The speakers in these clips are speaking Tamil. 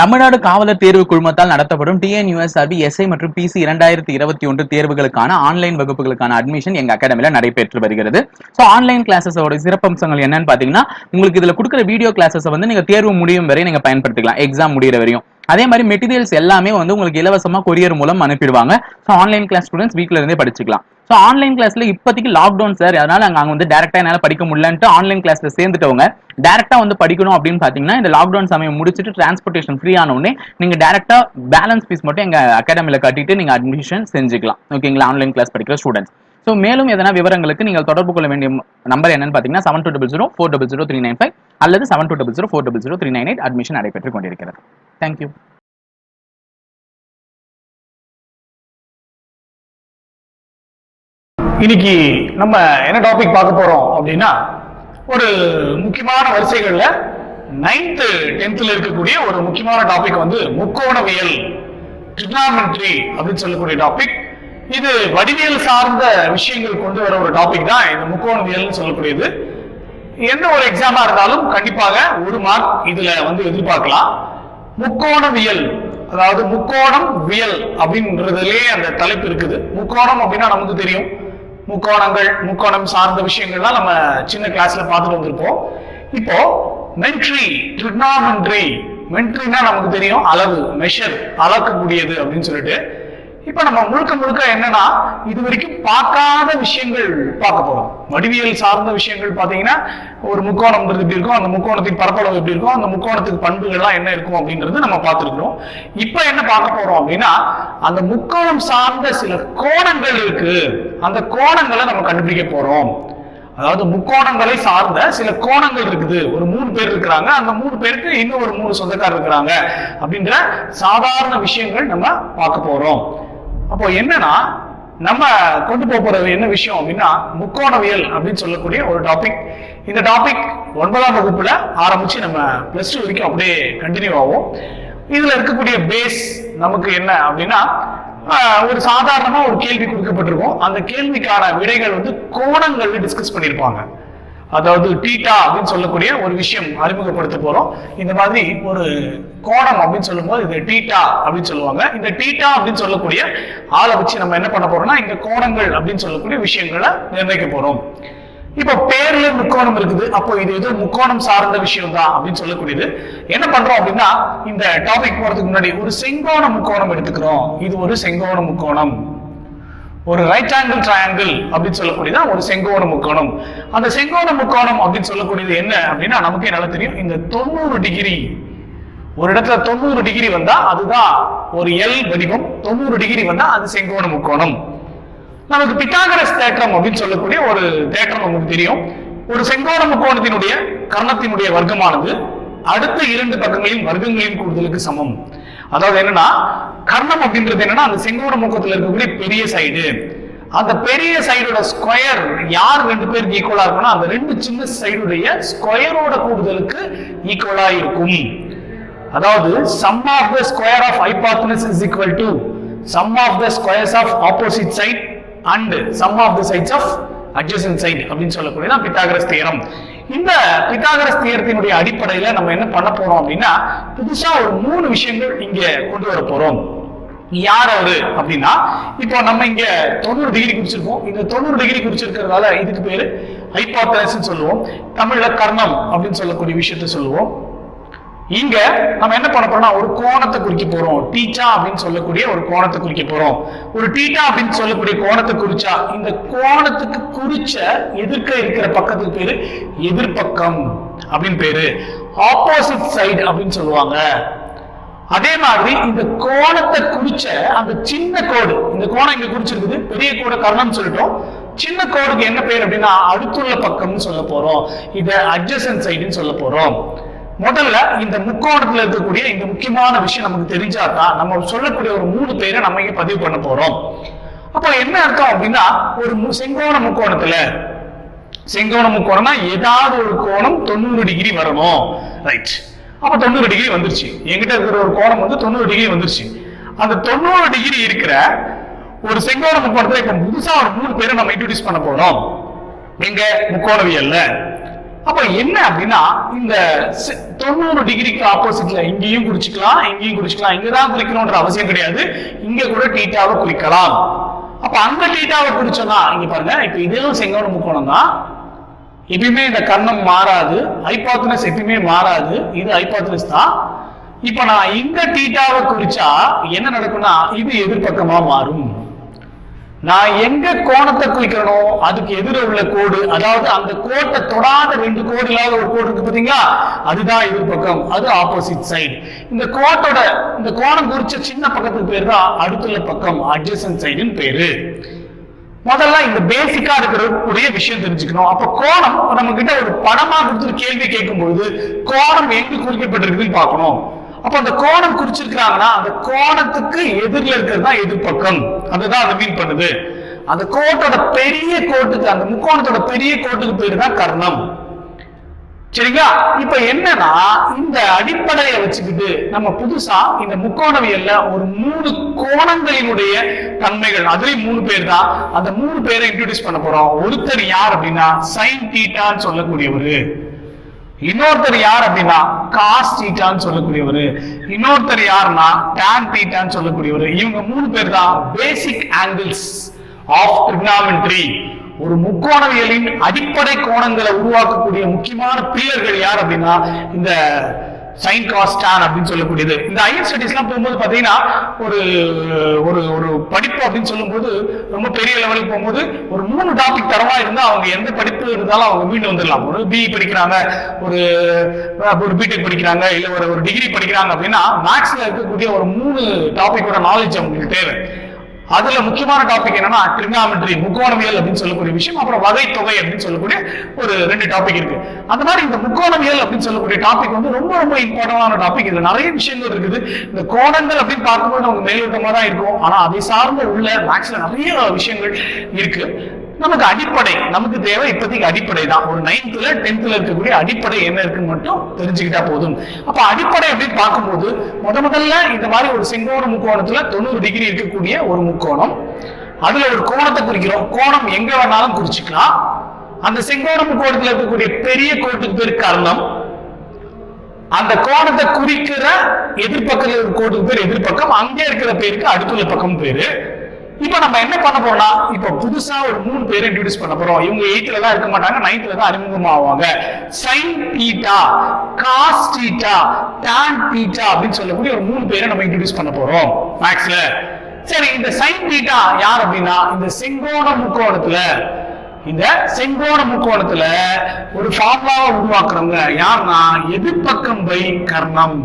தமிழ்நாடு காவலர் தேர்வு குழுமத்தால் நடத்தப்படும் டிஎன்யூஎஸ்ஆர்பி எஸ்ஐ மற்றும் பிசி இரண்டாயிரத்தி இருபத்தி ஒன்று தேர்வுகளுக்கான ஆன்லைன் வகுப்புகளுக்கான அட்மிஷன் எங்க அகாடமியில நடைபெற்று வருகிறது. ஸோ ஆன்லைன் கிளாஸஸோட சிறப்பம்சங்கள் என்னன்னு பாத்தீங்கன்னா உங்களுக்கு இதுல கொடுக்குற வீடியோ கிளாஸஸ் வந்து நீங்க தேர்வு முடியும் வரை நீங்க பயன்படுத்திக்கலாம். எக்ஸாம் முடிகிற வரையும். அதே மாதிரி மெட்டீரியல்ஸ் எல்லாமே வந்து உங்களுக்கு இலவசமாக கொரியர் மூலம் அனுப்பிடுவாங்க. ஸோ ஆன்லைன் கிளாஸ் ஸ்டூடெண்ட்ஸ் வீட்டில் இருந்தே படிச்சுக்கலாம். ஸோ ஆன்லைன் கிளாஸ்ல இப்போதைக்கு லாக்டவுன் சார் அதனால நாங்கள் வந்து டேரெக்டாக என்னால் படிக்க முடியலன்ட்டு ஆன்லைன் கிளாஸ்ல சேர்ந்துட்டவங்க டேரக்டா வந்து படிக்கணும் அப்படின்னு பார்த்தீங்கன்னா இந்த லாக்டவுன் சமயம் முடிச்சுட்டு டிரான்ஸ்போர்ட்டேஷன் ஃப்ரீ ஆன நீங்கள் நீங்க டேரக்டா பேலன்ஸ் ஃபீஸ் மட்டும் எங்க அகாடமியில் கட்டிட்டு நீங்க அட்மிஷன் செஞ்சுக்கலாம். ஓகேங்களா ஆன்லைன் கிளாஸ் படிக்கிற ஸ்டூடெண்ட்ஸ் ஸோ மேலும் எதனா விவரங்களுக்கு நீங்கள் தொடர்பு கொள்ள வேண்டிய நம்பர் என்னன்னு பார்த்தீங்கன்னா seven two double zero four double zero three nine five அல்லது seven two double zero four double zero three nine eight admission நடைபெற்றுக் கொண்டிருக்கிறது. தேங்க்யூ இன்னைக்கு நம்ம என்ன டாபிக் பார்க்க போறோம் அப்படின்னா ஒரு முக்கியமான வரிசைகள்ல நைன்த்து டென்த்தில் இருக்கக்கூடிய ஒரு முக்கியமான டாபிக் வந்து முக்கோணவியல் ட்ரிக்னாமெட்ரி அப்படின்னு சொல்லக்கூடிய டாபிக் இது வடிவியல் சார்ந்த விஷயங்கள் கொண்டு வர ஒரு டாபிக் தான் இந்த முக்கோணவியல்னு சொல்லக்கூடியது. எந்த ஒரு எக்ஸாமா இருந்தாலும் கண்டிப்பாக ஒரு மார்க் இதுல வந்து எதிர்பார்க்கலாம். முக்கோணவியல் அதாவது முக்கோணம் வியல் அப்படின்றதுலயே அந்த தலைப்பு இருக்குது. முக்கோணம் அப்படின்னா நமக்கு தெரியும். முக்கோணங்கள் முக்கோணம் சார்ந்த விஷயங்கள்லாம் நம்ம சின்ன கிளாஸ்ல பார்த்துட்டு வந்திருப்போம். இப்போ மென்ட்ரி ட்ரிக்னாமென்ட்ரி மென்ட்ரினா நமக்கு தெரியும். அளவு மெஷர் அளக்கக்கூடியது அப்படின்னு சொல்லிட்டு இப்ப நம்ம முழுக்க முழுக்க என்னன்னா இது வரைக்கும் பார்க்காத விஷயங்கள் பார்க்க போறோம். வடிவியல் சார்ந்த விஷயங்கள் பாத்தீங்கன்னா ஒரு முக்கோணம்ன்றது எப்படி இருக்கும்? அந்த முக்கோணத்தின் பரப்பளவு எப்படி இருக்கும்? அந்த முக்கோணத்துக்கு பண்புகள்லாம் என்ன இருக்கும் அப்படின்றது நம்ம பார்த்துருக்கிறோம். இப்ப என்ன பார்க்க போறோம் அப்படின்னா அந்த முக்கோணம் சார்ந்த சில கோணங்கள் இருக்கு. அந்த கோணங்களை நம்ம கண்டுபிடிக்க போறோம். அதாவது முக்கோணங்களை சார்ந்த சில கோணங்கள் இருக்குது. ஒரு மூணு பேர் இருக்கிறாங்க. அந்த மூணு பேருக்கு இன்னும் ஒரு மூணு சொந்தக்காரர் இருக்கிறாங்க. அப்படின்ற சாதாரண விஷயங்கள் நம்ம பார்க்க போறோம். அப்போ என்னன்னா நம்ம கொண்டு போக போறது என்ன விஷயம் அப்படின்னா முக்கோணவியல் அப்படின்னு சொல்லக்கூடிய ஒரு டாபிக் இந்த டாபிக் ஒன்பதாம் வகுப்புல ஆரம்பிச்சு நம்ம பிளஸ் டூ வரைக்கும் அப்படியே கண்டினியூ ஆகும் இதுல இருக்கக்கூடிய பேஸ் நமக்கு என்ன அப்படின்னா ஒரு சாதாரணமா ஒரு கேள்வி கொடுக்கப்பட்டிருக்கும். அந்த கேள்விக்கான விடைகள் வந்து கோணங்கள் டிஸ்கஸ் பண்ணியிருப்பாங்க. அதாவது டீட்டா அப்படின்னு சொல்லக்கூடிய ஒரு விஷயம் அறிமுகப்படுத்த போறோம். இந்த மாதிரி ஒரு கோணம் அப்படின்னு சொல்லும்போது இது டீட்டா அப்படின்னு சொல்லுவாங்க. இந்த டீட்டா அப்படின்னு சொல்லக்கூடிய ஆளை வச்சு நம்ம என்ன பண்ண போறோம்னா இந்த கோணங்கள் அப்படின்னு சொல்லக்கூடிய விஷயங்களை நிர்ணயிக்க போறோம். இப்ப பேர்ல முக்கோணம் இருக்குது. அப்போ இது எது முக்கோணம் சார்ந்த விஷயம் தான் அப்படின்னு சொல்லக்கூடியது. என்ன பண்றோம் அப்படின்னா இந்த டாபிக் போறதுக்கு முன்னாடி ஒரு செங்கோண முக்கோணம் எடுத்துக்கிறோம். இது ஒரு செங்கோண முக்கோணம். ஒரு ரைட் ஆங்கிள் ட்ரையாங்கிள் அப்படின்னு சொல்லக்கூடியதான் ஒரு செங்கோண முக்கோணம். அந்த செங்கோண முக்கோணம் அப்படின்னு சொல்லக்கூடியது என்ன அப்படின்னா நமக்கே நல்லா தெரியும் இந்த தொண்ணூறு டிகிரி ஒரு இடத்துல தொண்ணூறு டிகிரி வந்தா அதுதான் ஒரு எல் வடிவம். தொண்ணூறு டிகிரி வந்தா அது செங்கோண முக்கோணம். நமக்கு பிட்டாகரஸ் தேற்றம் அப்படின்னு சொல்லக்கூடிய ஒரு தேற்றம் நமக்கு தெரியும். ஒரு செங்கோண முக்கோணத்தினுடைய கர்ணத்தினுடைய வர்க்கமானது அடுத்த இரண்டு பக்கங்களின் வர்க்கங்களின் கூடுதலுக்கு சமம். அதாவது என்னன்னா கர்ணம் அப்படின்றது என்னன்னா அந்த செங்கோட முக்கத்துல இருக்கக்கூடிய பெரிய சைடு அந்த பெரிய சைடோட ஸ்கொயர் யார் ரெண்டு பேருக்கு ஈக்குவலா இருக்கும்னா அந்த ரெண்டு சின்ன சைடுடைய ஸ்கொயரோட கூடுதலுக்கு ஈக்குவலா இருக்கும். அதாவது sum of the square of hypotenuse is equal to sum of the squares of opposite side and sum of the sides of adjacent side அப்படின்னு சொல்லக்கூடியதான் பித்தாகரஸ் தேரம் இந்த பித்தாகரஸ் தியரத்தினுடைய அடிப்படையில நம்ம என்ன பண்ண போறோம் அப்படின்னா புதுசா ஒரு மூணு விஷயங்கள் இங்க கொண்டு வர போறோம். யார் அவரு அப்படின்னா இப்போ நம்ம இங்க தொண்ணூறு டிகிரி குறிச்சிருக்கோம். இந்த தொண்ணூறு டிகிரி குறிச்சிருக்கிறதால இதுக்கு பேரு ஹைபாத்தனஸ் சொல்லுவோம். தமிழ்ல கர்ணம் அப்படின்னு சொல்லக்கூடிய விஷயத்த சொல்லுவோம். இங்க நம்ம என்ன பண்ண போறோம்னா ஒரு கோணத்தை குறிக்க போறோம். டீச்சா அப்படின்னு சொல்லக்கூடிய ஒரு கோணத்தை குறிக்க போறோம். ஒரு டீட்டா அப்படின்னு சொல்லக்கூடிய கோணத்தை குறிச்சா இந்த கோணத்துக்கு குறிச்ச எதிர்க்க இருக்கிற பக்கத்துக்கு பேரு எதிர்பக்கம் அப்படின்னு பேரு. ஆப்போசிட் சைடு அப்படின்னு சொல்லுவாங்க. அதே மாதிரி இந்த கோணத்தை குறிச்ச அந்த சின்ன கோடு இந்த கோணம் இங்க குறிச்சிருக்குது பெரிய கோடு கர்ணம் சொல்லிட்டோம். சின்ன கோடுக்கு என்ன பேர் அப்படின்னா அடுத்துள்ள பக்கம்னு சொல்ல போறோம். இத அட்ஜசன் சைடுன்னு சொல்ல போறோம். முதல்ல இந்த முக்கோணத்துல இருக்கக்கூடிய இந்த முக்கியமான விஷயம் நமக்கு தெரிஞ்சாதான் நம்ம சொல்லக்கூடிய ஒரு மூணு பேரை நம்ம இங்க பதிவு பண்ண போறோம். அப்போ என்ன அர்த்தம் அப்படின்னா ஒரு மு- செங்கோண முக்கோணத்துல செங்கோண முக்கோணம்னா ஏதாவது ஒரு கோணம் தொண்ணூறு டிகிரி வரணும். ரைட் அப்ப தொண்ணூறு டிகிரி வந்துருச்சு. எங்கிட்ட இருக்கிற ஒரு கோணம் வந்து தொண்ணூறு டிகிரி வந்துருச்சு. அந்த தொண்ணூறு டிகிரி இருக்கிற ஒரு செங்கோண முக்கோணத்துல இப்ப புதுசா ஒரு மூணு பேரை நம்ம இன்ட்ரடியூஸ் பண்ண போறோம். எங்க? முக்கோணவியல்ல. அப்ப என்ன அப்படின்னா இந்த தொண்ணூறு டிகிரிக்கு ஆப்போசிட்ல இங்கேயும் குறிச்சுக்கலாம் இங்கேயும் குறிச்சுக்கலாம் இங்கதான் குறிக்கணும்ன்ற அவசியம் கிடையாது. இங்க கூட டீட்டாவை குறிக்கலாம் அப்ப அந்த டீட்டாவை குறிச்சோம்னா இங்க பாருங்க இப்ப இதுவும் செங்கோண முக்கோணம் தான் எப்பயுமே இந்த கண்ணம் மாறாது. ஐபாத்தினஸ் எப்பயுமே மாறாது. இது ஐபாத்தினஸ் தான். இப்ப நான் இந்த டீட்டாவை குறிச்சா என்ன நடக்கும்னா இது எதிர்பக்கமா மாறும். நான் எங்க கோணத்தை குறிக்கிறனோ அதுக்கு எதிர உள்ள கோடு அதாவது அந்த கோட்டை தொடாத ரெண்டு கோடு இல்லாத ஒரு கோடு இருக்கு பாத்தீங்களா? அதுதான் எதிர்பக்கம் அது ஆப்போசிட் சைடு இந்த கோட்டோட இந்த கோணம் குறிச்ச சின்ன பக்கத்துக்கு பேர் தான் அடுத்துள்ள பக்கம் அட்ஜசன் சைடுன்னு பேரு. முதல்ல இந்த பேசிக்கா இருக்கக்கூடிய விஷயம் தெரிஞ்சுக்கணும். அப்ப கோணம் நம்ம கிட்ட ஒரு படமா கொடுத்து கேள்வி கேட்கும்போது கோணம் எங்கு குறிக்கப்பட்டிருக்குன்னு பார்க்கணும். அப்ப அந்த கோணம் குறிச்சிருக்கிறாங்கன்னா அந்த கோணத்துக்கு எதிரில் இருக்கிறது தான் எதிர்பக்கம். அதுதான் அதை மீன் பண்ணுது. அந்த கோட்டோட பெரிய கோட்டுக்கு அந்த முக்கோணத்தோட பெரிய கோட்டுக்கு பேரு தான் கர்ணம். சரிங்களா? இப்ப என்னன்னா இந்த அடிப்படையை வச்சுக்கிட்டு நம்ம புதுசா இந்த முக்கோணவியல்ல ஒரு மூணு கோணங்களினுடைய தன்மைகள் அதுலயும் மூணு பேர் தான் அந்த மூணு பேரை இன்ட்ரடியூஸ் பண்ண போறோம். ஒருத்தர் யார் அப்படின்னா சைன் டீட்டான்னு சொல்லக்கூடியவர். இன்னொருத்தர் யார் அப்படின்னா காஸ் டீட்டான்னு சொல்லக்கூடியவர். இன்னொருத்தர் யாருன்னா டான் டீட்டான்னு சொல்லக்கூடியவர். இவங்க மூணு பேர் தான் பேசிக் ஆங்கிள்ஸ் ஆஃப் ட்ரிக்னாமெண்ட்ரி ஒரு முக்கோணவியலின் அடிப்படை கோணங்களை உருவாக்கக்கூடிய முக்கியமான பில்லர்கள் யார் அப்படின்னா இந்த சைன் காஸ் டான் அப்படின்னு சொல்லக்கூடியது. இந்த ஹையர் ஸ்டடீஸ்லாம் போகும்போது பார்த்தீங்கன்னா ஒரு ஒரு ஒரு படிப்பு அப்படின்னு சொல்லும்போது ரொம்ப பெரிய லெவலுக்கு போகும்போது ஒரு மூணு டாபிக் தரமா இருந்தா அவங்க எந்த படிப்பு இருந்தாலும் அவங்க மீண்டு வந்துடலாம். ஒரு பிஇ படிக்கிறாங்க ஒரு ஒரு பிடெக் படிக்கிறாங்க இல்லை ஒரு ஒரு டிகிரி படிக்கிறாங்க அப்படின்னா மேக்ஸ்ல இருக்கக்கூடிய ஒரு மூணு டாபிக்கோட நாலேஜ் அவங்களுக்கு தேவை. அதுல முக்கியமான டாபிக் என்னன்னா ட்ரிகாமெட்ரி முக்கோணவியல் அப்படின்னு சொல்லக்கூடிய விஷயம் அப்புறம் வகை தொகை அப்படின்னு சொல்லக்கூடிய ஒரு ரெண்டு டாபிக் இருக்கு. அந்த மாதிரி இந்த முக்கோணவியல் அப்படின்னு சொல்லக்கூடிய டாபிக் வந்து ரொம்ப ரொம்ப இம்பார்ட்டன்டான டாபிக் இதுல நிறைய விஷயங்கள் இருக்குது. இந்த கோணங்கள் அப்படின்னு பார்க்கும்போது நமக்கு மேலோட்டமா தான் இருக்கும். ஆனா அதை சார்ந்த உள்ள மேக்ஸ்ல நிறைய விஷயங்கள் இருக்கு. நமக்கு அடிப்படை. நமக்கு தேவை இப்போதைக்கு அடிப்படை தான். ஒரு நைன்த்ல டென்த்ல இருக்கக்கூடிய அடிப்படை என்ன இருக்குன்னு மட்டும் தெரிஞ்சுக்கிட்டா போதும். அப்ப அடிப்படை அப்படின்னு பார்க்கும்போது முத முதல்ல இந்த மாதிரி ஒரு செங்கோண முக்கோணத்துல தொண்ணூறு டிகிரி இருக்கக்கூடிய ஒரு முக்கோணம். அதுல ஒரு கோணத்தை குறிக்கிறோம். கோணம் எங்க வேணாலும் குறிச்சுக்கலாம். அந்த செங்கோண முக்கோணத்துல இருக்கக்கூடிய பெரிய கோட்டுக்கு பேர் கர்ணம். அந்த கோணத்தை குறிக்கிற எதிர்பக்கத்தில் இருக்கிற கோட்டுக்கு பேர் எதிர்பக்கம். அங்கே இருக்கிற பேருக்கு அடுத்துள்ள பக்கம் பேரு. இப்போ நம்ம என்ன பண்ண போறோம்னா இப்போ புதுசா ஒரு மூணு பேர் இன்ட்ரடியூஸ் பண்ண போறோம். இவங்க எயித்துல தான் இருக்க மாட்டாங்க நைன்த்ல தான் அறிமுகமாவாங்க. Sine theta cos theta tan theta அப்படின்னு சொல்லக்கூடிய ஒரு மூணு பேரை நம்ம இன்ட்ரடியூஸ் பண்ண போறோம். மேக்ஸ்ல சரி இந்த சைன் தீட்டா யார் அப்படின்னா இந்த செங்கோண முக்கோணத்துல இந்த செங்கோண முக்கோணத்துல ஒரு ஃபார்முலாவை உருவாக்குறவங்க யாருன்னா எதிர்பக்கம் பை கர்ணம்.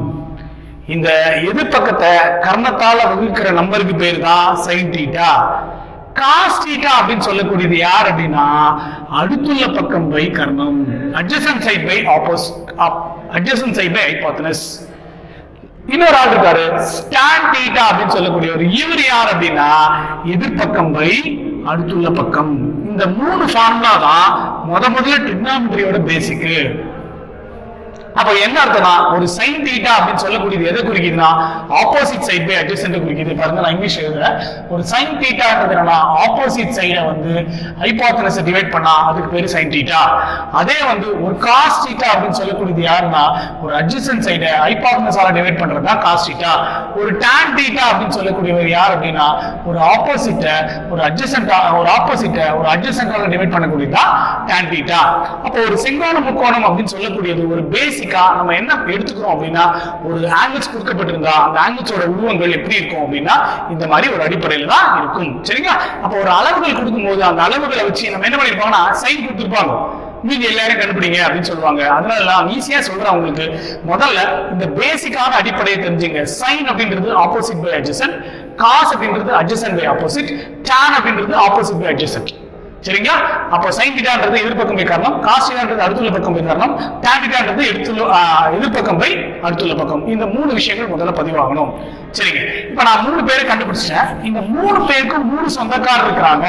இந்த எதிர்பக்கத்தை கர்மத்தால வகுக்கிற நம்பருக்கு பேர் தான் சைன் டீட்டா காஸ் டீட்டா அப்படின்னு சொல்லக்கூடியது யார் அப்படின்னா அடுத்துள்ள பக்கம் பை கர்மம் adjacent side by opposite adjacent side by hypotenuse இன்னொரு ஆள் இருக்காரு ஸ்டான் டீட்டா அப்படின்னு சொல்லக்கூடியவர். இவர் யார் அப்படின்னா எதிர்பக்கம் பை அடுத்துள்ள பக்கம். இந்த மூணு ஃபார்முலா தான் முத முதல்ல டிக்னாமெட்ரியோட பேசிக்கு அப்ப என்ன அர்த்தம்னா ஒரு சைன் தீட்டா அப்படின்னு சொல்லக்கூடியது எதை குறிக்குதுன்னா ஆப்போசிட் சைட் பை அட்ஜசன்ட் குறிக்குது. பாருங்க நான் இங்கிலீஷ் எழுதுறேன். ஒரு சைன் தீட்டான்றது என்னன்னா ஆப்போசிட் சைட வந்து ஹைபாத்தனஸ் டிவைட் பண்ணா அதுக்கு பேரு சைன் தீட்டா அதே வந்து ஒரு காஸ் தீட்டா அப்படின்னு சொல்லக்கூடியது யாருன்னா ஒரு அட்ஜஸ்டன்ட் சைட ஹைபாத்தனஸால டிவைட் பண்றது தான் காஸ் தீட்டா ஒரு டான் தீட்டா அப்படின்னு சொல்லக்கூடியவர் யார் அப்படின்னா ஒரு ஆப்போசிட்ட ஒரு அட்ஜசன்ட் ஒரு ஆப்போசிட்ட ஒரு அட்ஜசன்டால டிவைட் பண்ணக்கூடியது தான் டான் தீட்டா அப்போ ஒரு செங்கோண முக்கோணம் அப்படின்னு சொல்லக்கூடியது ஒரு பேசிக்கா நம்ம என்ன எடுத்துக்கிறோம் அப்படின்னா ஒரு ஆங்கிள்ஸ் கொடுக்கப்பட்டிருந்தா அந்த ஆங்கிள்ஸோட உருவங்கள் எப்படி இருக்கும் அப்படின்னா இந்த மாதிரி ஒரு அடிப்படையில் தான் இருக்கும். சரிங்களா? அப்போ ஒரு அளவுகள் கொடுக்கும்போது அந்த அளவுகளை வச்சு நம்ம என்ன பண்ணிருப்பாங்கன்னா சைன் கொடுத்துருப்பாங்க. நீங்க எல்லாரும் கண்டுபிடிங்க அப்படின்னு சொல்லுவாங்க. அதனால நான் ஈஸியா சொல்றேன் உங்களுக்கு. முதல்ல இந்த பேசிக்கான அடிப்படையை தெரிஞ்சுங்க. சைன் அப்படின்றது ஆப்போசிட் பை அட்ஜசன்ட் காஸ் அப்படின்றது அட்ஜசன்ட் பை ஆப்போசிட் டேன் அப்படின்றது ஆப்போசிட் பை அட்ஜசன்ட் சரிங்களா? அப்போ சைன் தீட்டான்றது எதிர்பக்கம் போய் காரணம் காஸ் தீட்டான்றது அடுத்துள்ள பக்கம் போய் காரணம் டேன் தீட்டான்றது எடுத்துள்ள எதிர்பக்கம் பை அடுத்துள்ள பக்கம். இந்த மூணு விஷயங்கள் முதல்ல பதிவாகணும். சரிங்க. இப்ப நான் மூணு பேரை கண்டுபிடிச்சிட்டேன். இந்த மூணு பேருக்கும் மூணு சொந்தக்காரர் இருக்கிறாங்க.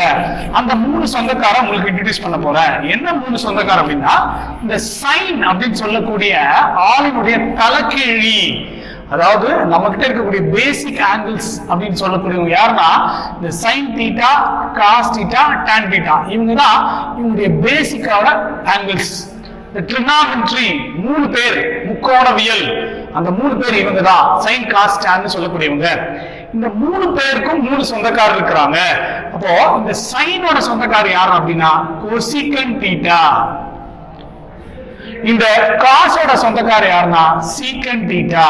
அந்த மூணு சொந்தக்காரர் உங்களுக்கு இன்ட்ரடியூஸ் பண்ண போறேன். என்ன மூணு சொந்தக்காரர் அப்படின்னா இந்த சைன் அப்படின்னு சொல்லக்கூடிய ஆளினுடைய தலைக்கீழி அதாவது நம்ம கிட்ட இருக்கக்கூடிய பேசிக் ஆங்கிள்ஸ் அப்படின்னு சொல்லக்கூடியவங்க யாருன்னா இந்த sine theta cos theta tan theta இவங்க தான் இவங்களுடைய பேசிக்கான ஆங்கிள்ஸ் ட்ரினாமெட்ரி மூணு பேர் முக்கோணவியல். அந்த மூணு பேர் இவங்க தான் சைன் காஸ் டேன் சொல்லக்கூடியவங்க. இந்த மூணு பேருக்கும் மூணு சொந்தக்காரர் இருக்கிறாங்க. அப்போ இந்த சைனோட சொந்தக்காரர் யார் அப்படின்னா கொசிகன் தீட்டா இந்த காசோட சொந்தக்காரர் யாருன்னா சீக்கன் தீட்டா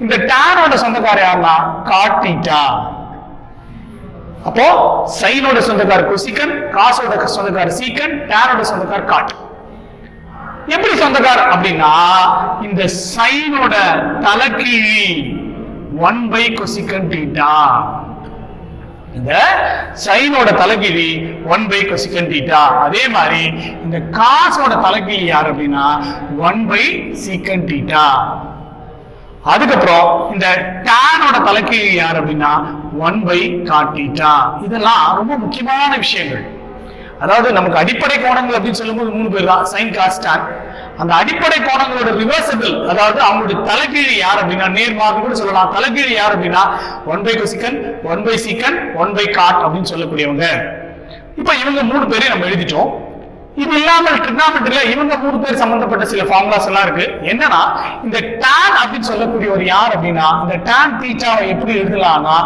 இந்த டேனோட சொந்தக்காரர் யாருன்னா? காட் தீட்டா அப்போ சைனோட சொந்தக்காரர் கொசிகன் காசோட சொந்தக்கார் சீக்கன் டேனோட சொந்தக்கார் காட் எப்படி சொந்தக்கார் அப்படின்னா இந்த சைனோட தலைக்கீழி ஒன் பை கொசிக்கன் தீட்டா இந்த சைனோட தலைகீழி ஒன் பை கொசிக்கன் தீட்டா அதே மாதிரி இந்த காசோட தலைகீழி யார் அப்படின்னா ஒன் பை சீக்கன் தீட்டா அதுக்கப்புறம் இந்த டேனோட தலைக்கீழ் யார் அப்படின்னா ஒன் பை காட்டீட்டா இதெல்லாம் ரொம்ப முக்கியமான விஷயங்கள். அதாவது நமக்கு அடிப்படை கோணங்கள் அப்படின்னு சொல்லும்போது மூணு பேர் தான் சைன் காஸ்டான் அந்த அடிப்படை கோணங்களோட ரிவர்சபிள் அதாவது அவங்களுடைய தலைகீழி யார் அப்படின்னா நேர்மாறு கூட சொல்லலாம். தலைகீழி யார் அப்படின்னா one by cosecant one by secant one by cot அப்படின்னு சொல்லக்கூடியவங்க. இப்ப இவங்க மூணு பேரையும் நம்ம எழுதிட்டோம். இது இல்லாமல் ட்ரிக்னாமெட்ரியில இவங்க மூணு பேர் சம்பந்தப்பட்ட சில ஃபார்முலாஸ் எல்லாம் இருக்கு. என்னன்னா இந்த டேன் அப்படின்னு சொல்லக்கூடியவர் யார் அப்படின்னா இந்த டேன் தீட்டாவை எப்படி எழுதலாம்னா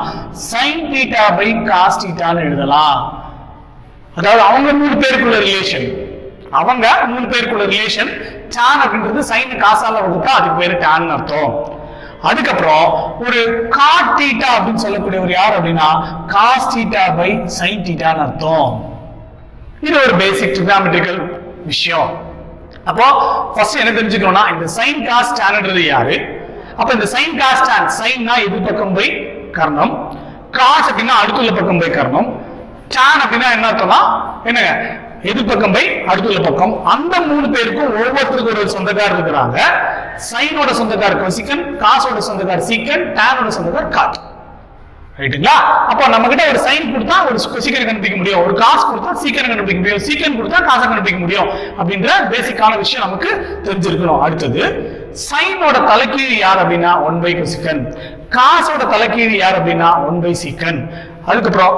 சைன் தீட்டா பை காஸ் தீட்டான்னு எழுதலாம். அதாவது அவங்க மூணு பேருக்குள்ள ரிலேஷன் அவங்க மூணு பேருக்குள்ள ரிலேஷன் டான் அப்படின்றது சைன் காசால வகுத்தா அதுக்கு பேரு tan அர்த்தம். அதுக்கப்புறம் ஒரு காட் தீட்டா அப்படின்னு சொல்லக்கூடிய ஒரு யார் அப்படின்னா காஸ் தீட்டா பை சைன் தீட்டான்னு அர்த்தம். இது ஒரு பேசிக் ட்ரிகாமெட்ரிக்கல் விஷயம். அப்போ ஃபர்ஸ்ட் என்ன தெரிஞ்சுக்கணும்னா இந்த சைன் காஸ் டேன்ன்றது யாரு? அப்ப இந்த சைன் காஸ் டேன் சைன்னா எதுப்பக்கம் போய் கர்ணம். காஸ் அப்படின்னா அடுத்துள்ள பக்கம் போய் கர்ணம். டேன் அப்படின்னா என்ன அர்த்தம்னா என்னங்க? எது பக்கம் போய் அடுத்துள்ள பக்கம். அந்த மூணு பேருக்கும் ஒவ்வொருத்தருக்கும் ஒரு சொந்தக்காரர் இருக்கிறாங்க. சைனோட சொந்தக்காரர் கொசிக்கன் காசோட சொந்தக்காரர் சீக்கன் டேனோட சொந்தக்காரர் காட் ரைட்டுங்களா? அப்போ நம்ம கிட்ட ஒரு சைன் கொடுத்தா ஒரு சீக்கிரம் கண்டுபிடிக்க முடியும். ஒரு காசு கொடுத்தா சீக்கிரம் கண்டுபிடிக்க முடியும். சீக்கிரம் கொடுத்தா காசை கண்டுபிடிக்க முடியும். அப்படின்ற பேசிக்கான விஷயம் நமக்கு தெரிஞ்சிருக்கணும். அடுத்தது சைனோட தலைக்கீழ் யார் அப்படின்னா ஒன் பை கொசிக்கன் காசோட தலைக்கீழ் யார் அப்படின்னா ஒன் பை சீக்கன் அதுக்கப்புறம்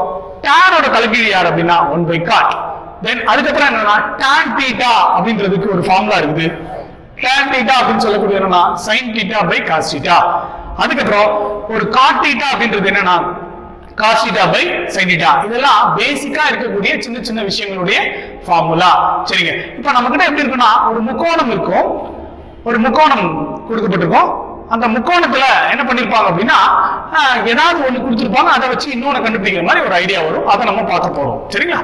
டேனோட தலைக்கீழ் யார் அப்படின்னா ஒன் பை காட் தென் அதுக்கப்புறம் என்னன்னா tan தீட்டா அப்படின்றதுக்கு ஒரு ஃபார்முலா இருக்குது. டேன் தீட்டா அப்படின்னு சொல்லக்கூடிய என்னன்னா sin theta by cos theta அதுக்கப்புறம் ஒரு காட் தீட்டா அப்படின்றது என்னன்னா cos theta by sine theta இதெல்லாம் பேசிக்கா இருக்கக்கூடிய சின்ன சின்ன விஷயங்களுடைய ஃபார்முலா சரிங்க. இப்போ நம்ம கிட்ட எப்படி இருக்குன்னா ஒரு முக்கோணம் இருக்கும். ஒரு முக்கோணம் கொடுக்கப்பட்டிருக்கும். அந்த முக்கோணத்துல என்ன பண்ணிருப்பாங்க அப்படின்னா ஏதாவது ஒண்ணு கொடுத்துருப்பாங்க. அதை வச்சு இன்னொன்னு கண்டுபிடிக்கிற மாதிரி ஒரு ஐடியா வரும். அதை நம்ம பார்க்க போறோம். சரிங்களா?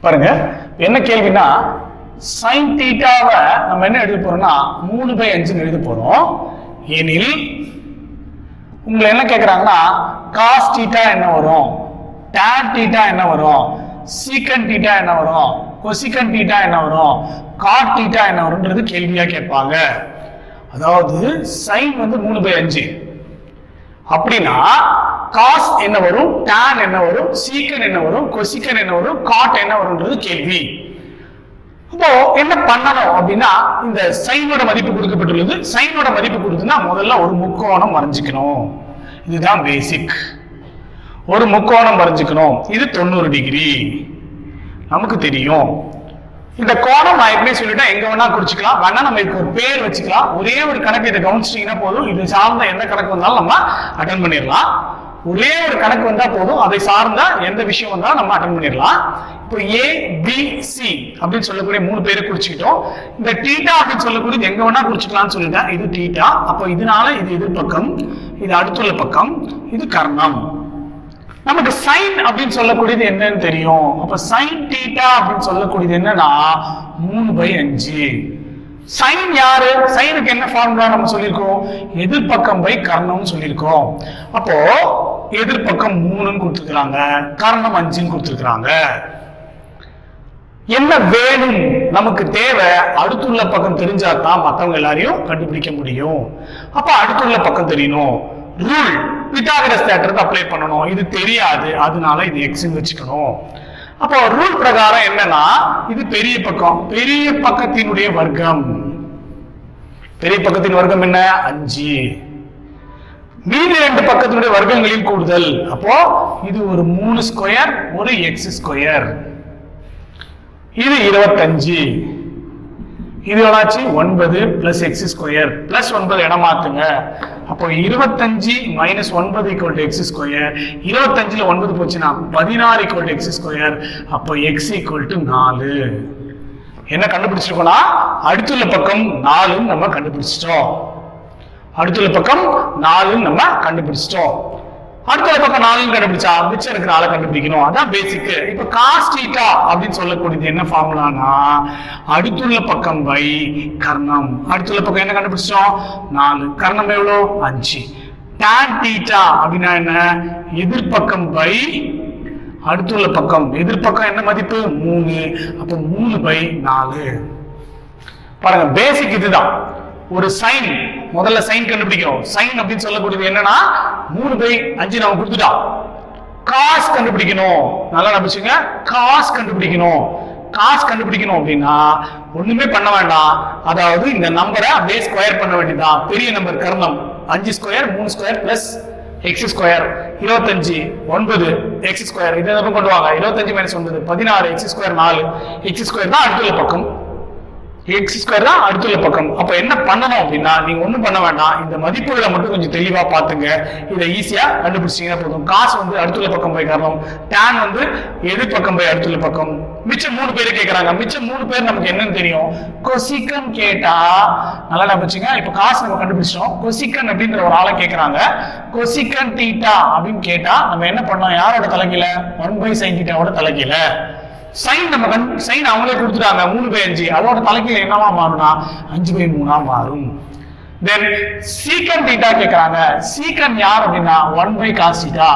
பாருங்க என்ன கேள்வினா சைன் தீட்டாவை நம்ம என்ன எழுத போறோம்னா மூணு பை அஞ்சுன்னு எழுத போறோம். எனில் உங்களை என்ன கேட்குறாங்கன்னா காஸ் தீட்டா என்ன வரும்? டேன் தீட்டா என்ன வரும்? சீக்கன் தீட்டா என்ன வரும்? கொசிக்கன் தீட்டா என்ன வரும்? காட் தீட்டா என்ன வரும்ன்றது கேள்வியா கேட்பாங்க. அதாவது சைன் வந்து மூணு பை அஞ்சு. அப்படின்னா காஸ் என்ன வரும்? டான் என்ன வரும்? சீக்கன் என்ன வரும்? கொசிக்கன் என்ன வரும்? காட் என்ன வரும்ன்றது கேள்வி. அப்போ என்ன பண்ணணும் அப்படின்னா இந்த சைனோட மதிப்பு கொடுக்கப்பட்டுள்ளது. சைனோட மதிப்பு கொடுத்துன்னா முதல்ல ஒரு முக்கோணம் வரைஞ்சிக்கணும். இதுதான் பேசிக் ஒரு முக்கோணம் வரைஞ்சிக்கணும். இது தொண்ணூறு டிகிரி நமக்கு தெரியும். இந்த கோணம் நான் எப்படி சொல்லிட்டேன் எங்க வேணா குறிச்சிக்கலாம். வேணா நம்ம இதுக்கு ஒரு பேர் வச்சுக்கலாம். ஒரே ஒரு கணக்கு இதை கவனிச்சிட்டீங்கன்னா போதும். இது சார்ந்த எந்த கணக்கு வந்தாலும் நம்ம அட்டன் பண்ணிடலாம். ஒரே ஒரு கணக்கு வந்தா போதும். அதை சார்ந்த எந்த விஷயம் வந்தாலும் நம்ம அட்டன் பண்ணிடலாம். இப்போ ஏ பி சி அப்படின்னு சொல்லக்கூடிய மூணு பேரை குறிச்சுக்கிட்டோம். இந்த டீட்டா அப்படின்னு சொல்லக்கூடியது எங்க வேணா குறிச்சுக்கலாம்னு சொல்லிட்டேன். இது டீட்டா அப்போ இதனால இது எதிர்பக்கம் இது அடுத்துள்ள பக்கம். இது கர்ணம். நமக்கு சைன் அப்படின்னு சொல்லக்கூடியது என்னன்னு தெரியும். அப்ப சைன் டீட்டா அப்படின்னு சொல்லக்கூடியது என்னன்னா மூணு பை அஞ்சு. சைன் யாரு? சைனுக்கு என்ன ஃபார்முலா நம்ம சொல்லியிருக்கோம்? எதிர்பக்கம் பை கர்ணம்னு சொல்லியிருக்கோம். அப்போ எதிர்பக்கம் மூணுன்னு கொடுத்துருக்காங்க கர்ணம் அஞ்சுன்னு கொடுத்துருக்காங்க என்ன வேணும்? நமக்கு தேவை. அடுத்துள்ள பக்கம் தெரிஞ்சாதான் மற்றவங்க எல்லாரையும் கண்டுபிடிக்க முடியும். அப்ப அடுத்துள்ள பக்கம் தெரியணும். ரூல் பித்தாகரஸ் தேட்டருக்கு அப்ளை பண்ணணும். இது தெரியாது. அதனால இது எக்ஸ்ன்னு வச்சுக்கணும். அப்போ ரூல் பிரகாரம் என்னன்னா இது பெரிய பக்கம். பெரிய பக்கத்தினுடைய வர்க்கம். பெரிய பக்கத்தின் வர்க்கம் என்ன? அஞ்சு. மீதி ரெண்டு பக்கத்தினுடைய வர்க்கங்களின் கூடுதல். அப்போ இது ஒரு மூணு ஸ்கொயர் ஒரு எக்ஸ் ஸ்கொயர் இது இருபத்தஞ்சு. இது எவ்வளாச்சு ஒன்பது பிளஸ் எக்ஸ் ஸ்கொயர் பிளஸ் ஒன்பது இடம் மாத்துங்க. அப்போ இருபத்தஞ்சு மைனஸ் ஒன்பது ஈக்குவல் டு எக்ஸ் ஸ்கொயர் இருபத்தஞ்சுல ஒன்பது போச்சுன்னா பதினாறு ஈக்குவல் டு எக்ஸ் ஸ்கொயர் அப்போ எக்ஸ் ஈக்குவல் டு நாலு. என்ன கண்டுபிடிச்சிருக்கோம்னா? அடுத்துள்ள பக்கம் நாலுன்னு நம்ம கண்டுபிடிச்சிட்டோம். அடுத்துள்ள பக்கம் நாலுன்னு நம்ம கண்டுபிடிச்சிட்டோம். அடுத்த பக்கம் நாளையும் கண்டுபிடிச்சா மிச்சம் இருக்கிற ஆளை கண்டுபிடிக்கணும். அதான் பேசிக் இப்ப காஸ் தீட்டா அப்படின்னு சொல்லக்கூடியது என்ன ஃபார்முலானா அடுத்துள்ள பக்கம் பை கர்ணம். அடுத்துள்ள பக்கம் என்ன கண்டுபிடிச்சோம் நாலு. கர்ணம் எவ்வளோ? அஞ்சு. டான் தீட்டா அப்படின்னா என்ன? எதிர்பக்கம் பை அடுத்துள்ள பக்கம். எதிர்பக்கம் என்ன மதிப்பு? மூணு. அப்ப மூணு பை நாலு. பாருங்க பேசிக் இதுதான். ஒரு சைன் முதல்ல சைன் கண்டுபிடிக்கிறோம் சைன் அப்படின்னு சொல்லக்கூடியது என்னன்னா மூணு பை அஞ்சு நம்ம கொடுத்துட்டோம் காஸ் கண்டுபிடிக்கணும். நல்லா நம்பிச்சுங்க. காஸ் கண்டுபிடிக்கணும். காஸ் கண்டுபிடிக்கணும் அப்படின்னா ஒண்ணுமே பண்ண வேண்டாம். அதாவது இந்த நம்பரை அப்படியே ஸ்கொயர் பண்ண வேண்டியதான் பெரிய நம்பர் கர்ணம் அஞ்சு ஸ்கொயர் மூணு ஸ்கொயர் பிளஸ் எக்ஸ் ஸ்கொயர் இருபத்தஞ்சு ஒன்பது எக்ஸ் ஸ்கொயர் இதை கொண்டு வாங்க? இருபத்தஞ்சு மைனஸ் ஒன்பது பதினாறு எக்ஸ் ஸ்கொயர் நாலு. எக்ஸ் ஸ்கொயர் தான் அடுத்துள்ள பக்கம். எக்ஸ் ஸ்கொயர் தான் அடுத்துள்ள பக்கம். அப்ப என்ன பண்ணணும் அப்படின்னா நீங்க ஒண்ணும் பண்ண வேண்டாம். இந்த மதிப்புகளை மட்டும் கொஞ்சம் தெளிவா பாத்துங்க இதை ஈஸியா கண்டுபிடிச்சீங்கன்னா போதும். காசு வந்து அடுத்துள்ள பக்கம் போய் காரணம். டேன் வந்து எதிர் பக்கம் போய் அடுத்துள்ள பக்கம். மிச்சம் மூணு பேர் கேட்கறாங்க மிச்சம் மூணு பேர் நமக்கு என்னன்னு தெரியும்? கொசிக்கன் கேட்டா நல்லா நம்பிச்சுங்க இப்ப காசு நம்ம கண்டுபிடிச்சோம் கொசிக்கன் அப்படின்ற ஒரு ஆளை கேட்கறாங்க கொசிக்கன் தீட்டா அப்படின்னு கேட்டா நம்ம என்ன பண்ணோம்? யாரோட தலைக்கீழ ஒன் பை சைன் தீட்டாவோட தலைக்கீழ சைன் நம்ம கண் சைன் அவங்களே கொடுத்துட்டாங்க. மூணு பை அஞ்சு. அதோட தலைக்கீழ என்னவா மாறும்னா அஞ்சு பை மூணா மாறும். தென் சீக்கன் தீட்டா கேட்கறாங்க சீக்கன் யார் அப்படின்னா ஒன் பை காஸ் தீட்டா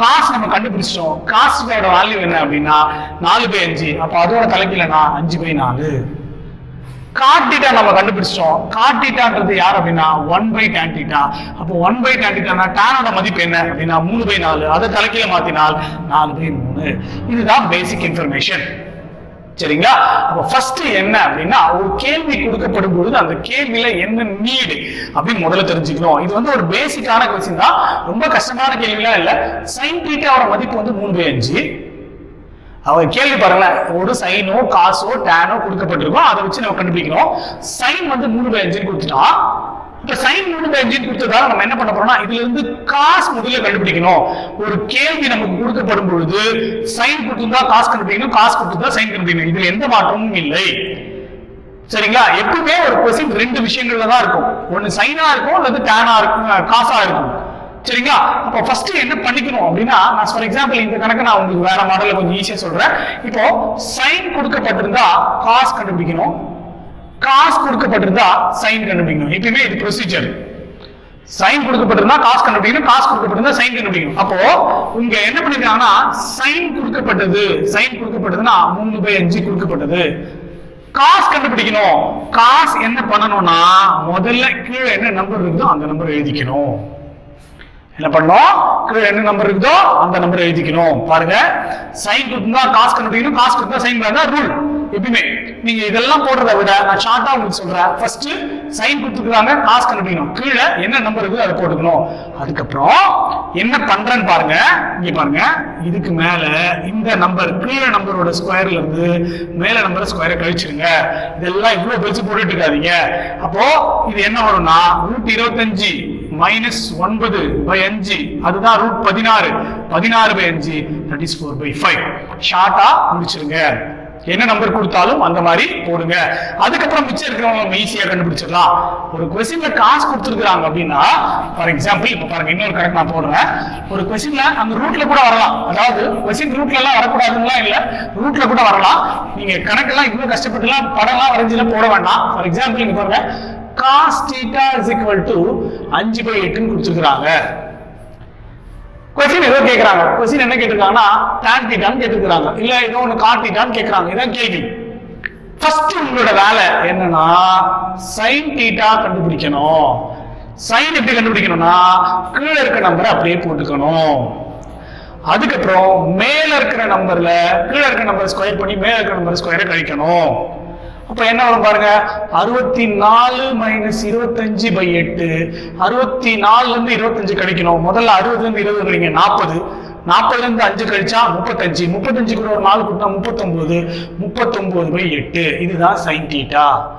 காசு நம்ம கண்டுபிடிச்சிட்டோம். காசு பையோட வேல்யூ என்ன அப்படின்னா நாலு பை அஞ்சு. அப்ப அதோட தலைக்கீழனா அஞ்சு பை நாலு. காட்டிட்டா நம்ம கண்டுபிடிச்சிட்டோம். காட்டிட்டான்றது யார் அப்படின்னா ஒன் பை டேன் டீட்டா அப்போ ஒன் பை டேன் டீட்டானா டேனோட மதிப்பு என்ன அப்படின்னா மூணு பை நாலு. அதை தலைக்கீழ மாத்தினால் நாலு பை மூணு. இதுதான் பேசிக் இன்ஃபர்மேஷன் சரிங்களா? அப்ப ஃபர்ஸ்ட் என்ன அப்படின்னா ஒரு கேள்வி கொடுக்கப்படும் பொழுது அந்த கேள்வியில என்ன நீடு அப்படின்னு முதல்ல தெரிஞ்சுக்கணும். இது வந்து ஒரு பேசிக்கான கொஸ்டின் தான். ரொம்ப கஷ்டமான கேள்விலாம் இல்ல. சைன் டீட்டாவோட மதிப்பு வந்து மூணு பை அஞ்சு. அவங்க கேள்வி பாருங்களேன் ஒரு சைனோ காசோ டேனோ கொடுக்கப்பட்டிருக்கோம் அதை வச்சு நம்ம கண்டுபிடிக்கணும். சைன் வந்து மூணு பை அஞ்சுன்னு கொடுத்துட்டா இப்ப சைன் மூணு பை அஞ்சுன்னு கொடுத்ததால நம்ம என்ன பண்ண போறோம்னா இதுல இருந்து காசு முதல்ல கண்டுபிடிக்கணும். ஒரு கேள்வி நமக்கு கொடுக்கப்படும் பொழுது சைன் கொடுத்திருந்தா காசு கண்டுபிடிக்கணும் காசு கொடுத்திருந்தா சைன் கண்டுபிடிக்கணும். இதுல எந்த மாற்றமும் இல்லை. சரிங்களா? எப்பவுமே ஒரு கொஸ்டின் ரெண்டு விஷயங்கள்ல தான் இருக்கும். ஒன்னு சைனா இருக்கும் அல்லது டேனா இருக்கும் காசா இருக்கும். சரிங்களா? அப்போ ஃபர்ஸ்ட் என்ன பண்ணிக்கணும் அப்படின்னா நான் ஃபார் எக்ஸாம்பிள் இந்த கணக்கு நான் உங்களுக்கு வேற மாடல்ல கொஞ்சம் ஈஸியா சொல்றேன். இப்போ சைன் கொடுக்கப்பட்டிருந்தா காஸ் கண்டுபிடிக்கணும். காசு கொடுக்கப்பட்டிருந்தா சைன் கண்டுபிடிக்கணும். எப்பயுமே இது ப்ரொசீஜர் சைன் கொடுக்கப்பட்டிருந்தா காசு கண்டுபிடிக்கணும். காசு கொடுக்கப்பட்டிருந்தா சைன் கண்டுபிடிக்கணும். அப்போ உங்க என்ன பண்ணிருக்காங்கன்னா சைன் கொடுக்கப்பட்டது. சைன் கொடுக்கப்பட்டதுன்னா மூணு பை அஞ்சு கொடுக்கப்பட்டது. காசு கண்டுபிடிக்கணும். காசு என்ன பண்ணணும்னா முதல்ல கீழே என்ன நம்பர் இருக்குதோ அந்த நம்பர் எழுதிக்கணும். என்ன பண்ணோம் கீழே என்ன நம்பர் இருக்குதோ அந்த நம்பர் எழுதிக்கணும். பாருங்க. சைன் கொடுத்தா காசு கண்டுபிடிக்கணும். காசு கொடுத்தா சைன் பண்ணா ரூல் எப்பயுமே. நீங்க இதெல்லாம் போடுறத விட நான் ஷார்ட்டா உங்களுக்கு சொல்றேன். ஃபர்ஸ்ட் சைன் கொடுத்துருக்காங்க காசு கண்டுபிடிக்கணும். கீழே என்ன நம்பர் இருக்குதோ அதை போட்டுக்கணும். அதுக்கப்புறம் என்ன பண்றேன்னு பாருங்க. இங்க பாருங்க. இதுக்கு மேல இந்த நம்பர் கீழே நம்பரோட ஸ்கொயர்ல இருந்து மேல நம்பர் ஸ்கொயரை கழிச்சிருங்க. இதெல்லாம் இவ்வளவு பெருசு போட்டுட்டு இருக்காதீங்க. அப்போ இது என்ன வரும்னா நூத்தி இருபத்தஞ்சு. மைனஸ் ஒன்பது பை அஞ்சு அதுதான் ரூட் பதினாறு. பதினாறு பை அஞ்சு that is four by five ஷார்ட்டா முடிச்சிருங்க. என்ன நம்பர் கொடுத்தாலும் அந்த மாதிரி போடுங்க. அதுக்கப்புறம் மிச்சம் இருக்கிறவங்க நம்ம ஈஸியா கண்டுபிடிச்சிடலாம். ஒரு கொஸ்டின்ல காசு கொடுத்துருக்காங்க அப்படின்னா ஃபார் எக்ஸாம்பிள் இப்போ பாருங்க இன்னொரு கணக்கு நான் போடுறேன். ஒரு கொஸ்டின்ல அந்த ரூட்ல கூட வரலாம். அதாவது கொஸ்டின் ரூட்ல எல்லாம் வரக்கூடாதுலாம் இல்ல. ரூட்ல கூட வரலாம். நீங்க கணக்கெல்லாம் இவ்வளவு கஷ்டப்பட்டுலாம் படம்லாம் வரைஞ்செல்லாம் போட வேண்டாம். ஃபார் எக்ஸாம்பிள் நீங்க பாருங்க cos theta is equal to அஞ்சு பை எட்டுன்னு கொடுத்துருக்குறாங்க. கொஸ்டின் ஏதோ கேட்குறாங்க கொஸ்டின் என்ன கேட்டிருக்காங்கன்னா டேன் தீட்டான்னு கேட்டிருக்கிறாங்க. இல்லை ஏதோ ஒன்று காட் தீட்டான்னு கேட்குறாங்க இதான் கேள்வி. ஃபர்ஸ்ட் உங்களோட வேலை என்னன்னா சைன் தீட்டா கண்டுபிடிக்கணும். சைன் எப்படி கண்டுபிடிக்கணும்னா கீழே இருக்க நம்பரை அப்படியே போட்டுக்கணும். அதுக்கப்புறம் மேல இருக்கிற நம்பர்ல கீழே இருக்கிற நம்பர் ஸ்கொயர் பண்ணி மேல இருக்கிற நம்பர் ஸ்கொயரை கழிக்கணும். அப்ப என்ன வரும் பாருங்க? அறுபத்தி நாலு மைனஸ் இருபத்தஞ்சு பை எட்டு. அறுபத்தி நாலுல இருந்து இருபத்தஞ்சு கழிக்கணும். முதல்ல அறுபதுல இருந்து இருபது கழிங்க. நாற்பது நாற்பதுல இருந்து அஞ்சு கழிச்சா முப்பத்தஞ்சு. முப்பத்தஞ்சு கூட ஒரு நாலு கொடுத்தா முப்பத்தொன்பது முப்பத்தொன்பது பை எட்டு. இதுதான் சைன் தீட்டா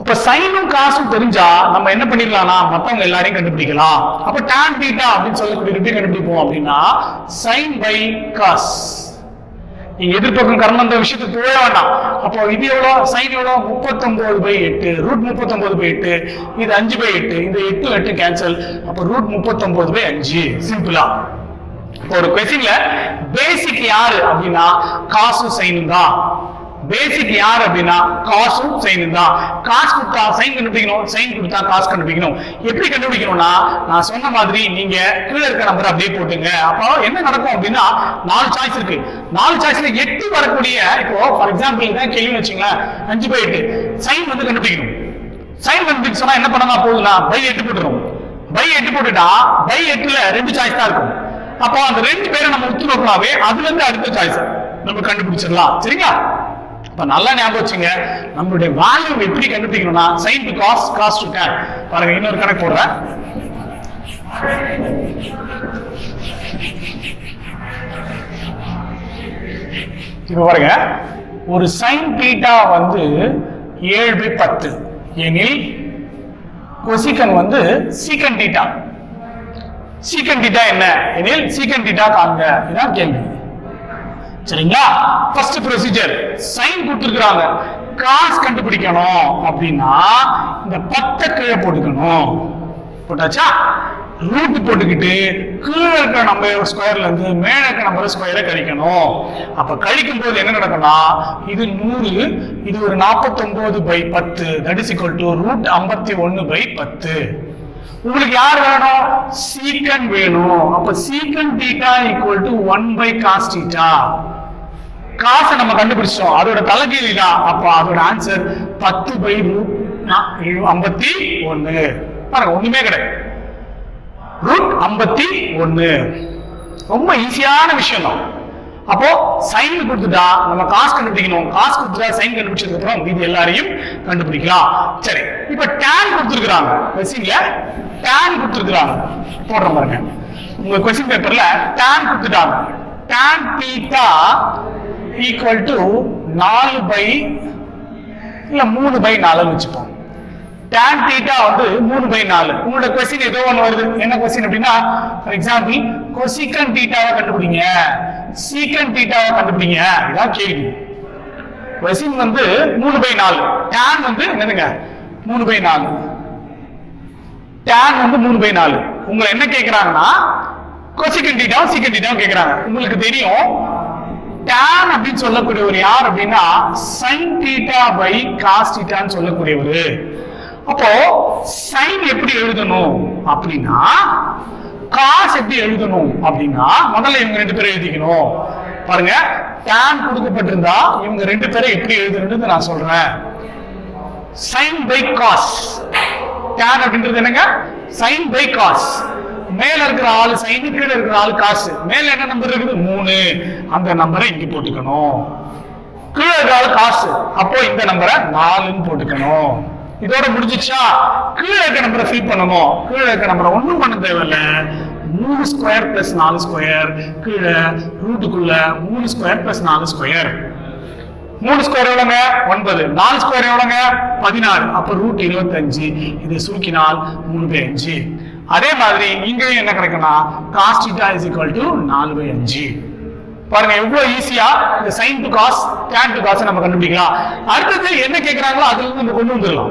அப்ப சைனும் காசும் தெரிஞ்சா நம்ம என்ன பண்ணிடலாம்னா மத்தவங்க எல்லாரையும் கண்டுபிடிக்கலாம். அப்ப tan தீட்டா அப்படின்னு சொல்லக்கூடிய எப்படி கண்டுபிடிப்போம் அப்படின்னா சைன் பை காஸ் நீங்க எதிர்பக்கம் கர்மம் அந்த விஷயத்தை போக வேண்டாம். அப்போ இது எவ்வளவு சைன் எவ்வளவு முப்பத்தொன்பது பை எட்டு. ரூட் முப்பத்தொன்பது பை எட்டு. இது அஞ்சு பை எட்டு. இந்த எட்டு எட்டு கேன்சல் அப்போ ரூட் முப்பத்தொன்பது பை அஞ்சு. சிம்பிளா ஒரு கொஸ்டின்ல பேசிக் யாரு அப்படின்னா காசும் சைன் தான் பேசிக் யார் அப்படின்னா காசும் சைனும் தான். காசு கொடுத்தா சைன் கண்டுபிடிக்கணும் சைன் கொடுத்தா காசு கண்டுபிடிக்கணும். எப்படி கண்டுபிடிக்கணும்னா நான் சொன்ன மாதிரி நீங்க கீழே இருக்க நம்பர் அப்படியே போட்டுங்க. அப்போ என்ன நடக்கும் அப்படின்னா நாலு சாய்ஸ் இருக்கு. நாலு சாய்ஸ்ல எட்டு வரக்கூடிய இப்போ ஃபார் எக்ஸாம்பிள் தான் கேள்வி வச்சுங்களேன் அஞ்சு பை எட்டு. சைன் வந்து கண்டுபிடிக்கணும். சைன் கண்டுபிடிக்க சொன்னா என்ன பண்ணலாம் போகுதுன்னா பை எட்டு போட்டுரும் பை எட்டு போட்டுட்டா பை எட்டுல ரெண்டு சாய்ஸ் தான் இருக்கும். அப்போ அந்த ரெண்டு பேரை நம்ம உத்து நோக்கினாவே அதுல இருந்து அடுத்த சாய்ஸ் நம்ம கண்டுபிடிச்சிடலாம். சரிங்களா? அப்ப நல்லா ஞாபகம் வச்சுங்க. நம்மளுடைய வேல்யூ எப்படி கண்டுபிடிக்கணும்னா sine to cos cos to tan பாருங்க இன்னொரு கணக்கு போடுறேன். இப்ப பாருங்க ஒரு சைன் தீட்டா வந்து ஏழு பை பத்து. எனில் கொசிகன் வந்து சீக்கன் தீட்டா சீக்கன் தீட்டா என்ன? எனில் சீக்கன் தீட்டா காண்க. இதான் கேள்வி. சரிங்களா? ஃபர்ஸ்ட் ப்ரொசீஜர் சைன் கொடுத்துருக்குறாங்க. காஸ் கண்டுபிடிக்கணும் அப்படின்னா இந்த பத்தை கீழே போட்டுக்கணும். போட்டாச்சா? ரூட் போட்டுக்கிட்டு கீழே இருக்க நம்ம ஸ்கொயர்ல இருந்து மேல இருக்க நம்பர் ஸ்கொயரை கழிக்கணும். அப்ப கழிக்கும் போது என்ன நடக்கும்னா இது நூறு இது ஒரு 49 பை பத்து. That is equal to root ஐம்பத்தி ஒன்னு பை பத்து. உங்களுக்கு யார் வேணும்? சீக்கன் வேணும். அப்ப secant theta equal to one by cos theta காசை நம்ம கண்டுபிடிச்சோம் அதோட தலைகீழி தான் அப்ப அதோட ஆன்சர் பத்து பை ஐம்பத்தி ஒன்னு பாருங்க ஒண்ணுமே கிடையாது. ரூட் ஐம்பத்தி ஒன்னு ரொம்ப ஈஸியான விஷயம் தான். அப்போ சைன் கொடுத்துட்டா நம்ம காசு கண்டுபிடிக்கணும். காசு கொடுத்துட்டா சைன் கண்டுபிடிச்சதுக்கு அப்புறம் மீதி எல்லாரையும் கண்டுபிடிக்கலாம். சரி இப்ப டேன் கொடுத்துருக்காங்க கொஸ்டின்ல டேன் கொடுத்துருக்காங்க போடுற பாருங்க. உங்க கொஸ்டின் பேப்பர்ல டேன் கொடுத்துட்டாங்க. டேன் தீட்டா ஈக்குவல் டு நாலு பை இல்ல மூணு பை நாலுன்னு வச்சுப்போம். டேன் தீட்டா வந்து மூணு பை நாலு. உங்களோட கொஸ்டின் ஏதோ ஒன்று வருது. என்ன கொஸ்டின் அப்படின்னா ஃபார் எக்ஸாம்பிள் கொசிக்கன் தீட்டாவை கண்டுபிடிங்க. சீக்கன் தீட்டாவை கண்டுபிடிங்க. இதான் கேள்வி. கொஸ்டின் வந்து மூணு பை நாலு. டேன் வந்து என்னதுங்க? மூணு பை நாலு. டேன் வந்து மூணு பை நாலு. உங்களை என்ன கேக்குறாங்கன்னா கொசிகன் தீட்டாவும் சீக்கன் தீட்டாவும் கேக்குறாங்க. உங்களுக்கு தெரியும் டேன் அப்படின்னு சொல்லக்கூடியவர் யார் அப்படின்னா சைன் தீட்டா பை காஸ் தீட்டான்னு சொல்லக்கூடியவர். அப்போ சைன் எப்படி எழுதணும் அப்படின்னா காஸ் எப்படி எழுதணும் அப்படின்னா முதல்ல இவங்க ரெண்டு பேரும் எழுதிக்கணும். பாருங்க டேன் கொடுக்கப்பட்டிருந்தா இவங்க ரெண்டு பேரும் எப்படி எழுதணும்னு நான் சொல்றேன். சைன் பை காஸ் டேன் அப்படின்றது என்னங்க? சைன் பை காஸ் மேல இருக்கிற ஆள் சைனு கீழே இருக்கிற ஆள் காசு. மேல என்ன நம்பர் இருக்குது? மூணு. அந்த நம்பரை இங்க போட்டுக்கணும். கீழே இருக்கிற ஆள் காசு. அப்போ இந்த நம்பரை நாலுன்னு போட்டுக்கணும். இதோட முடிஞ்சிச்சா? கீழே இருக்க நம்பரை ஃபில் பண்ணணும். கீழே இருக்க நம்பரை ஒன்றும் பண்ண தேவையில்ல. மூணு ஸ்கொயர் பிளஸ் நாலு ஸ்கொயர் கீழே ரூட்டுக்குள்ள மூணு ஸ்கொயர் பிளஸ் நாலு ஸ்கொயர் மூணு ஸ்கொயர் எவ்வளோங்க ஒன்பது. நாலு ஸ்கொயர் எவ்வளோங்க பதினாறு. அப்போ ரூட் இருபத்தஞ்சு. இதை சுருக்கினால் மூணு பேர் அஞ்சு. அதே மாதிரி இங்கேயும் என்ன கிடைக்கும்னா cos theta is equal to நாலு பை அஞ்சு பாருங்க எவ்வளவு ஈஸியா இந்த sine to cos tan to cos நம்ம கண்டுபிடிக்கலாம். அடுத்தது என்ன கேக்குறாங்களோ அதுல இருந்து நம்ம கொண்டு வந்துடலாம்.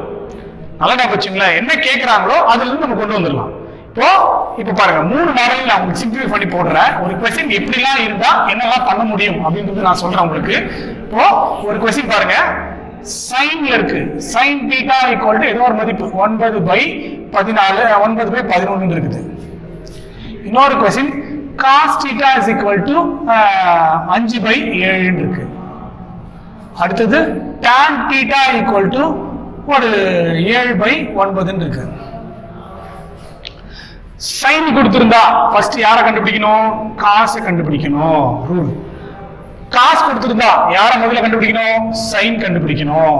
நல்லா ஞாபகம் வச்சுங்களேன். என்ன கேக்குறாங்களோ அதுல இருந்து நம்ம கொண்டு வந்துடலாம். இப்போ இப்ப பாருங்க மூணு மாடல் நான் உங்களுக்கு சிம்பிளிஃபை பண்ணி போடுறேன். ஒரு கொஸ்டின் எப்படிலாம் இருந்தா என்னெல்லாம் பண்ண முடியும் அப்படின்றது நான் சொல்றேன் உங்களுக்கு. இப்போ ஒரு கொஸ்டின் பாருங்க. சைன்ல இருக்கு. சைன் தீட்டா ஈக்குவல் டு ஏதோ ஒரு மதிப்பு? ஒன்பது பை பதினாலு ஒன்பது பை பதினொன்னு இருக்குது. இன்னொரு question cos theta is equal to அஞ்சு பை ஏழுன்னு இருக்கு. அடுத்தது tan தீட்டா ஈக்குவல் டு ஒரு ஏழு பை ஒன்பதுன்னு இருக்கு. சைன் கொடுத்திருந்தா ஃபர்ஸ்ட் யாரை கண்டுபிடிக்கணும்? காசை கண்டுபிடிக்கணும். ரூல் காசு கொடுத்திருந்தா யார முதல்ல கண்டுபிடிக்கணும்? சைன் கண்டுபிடிக்கணும்.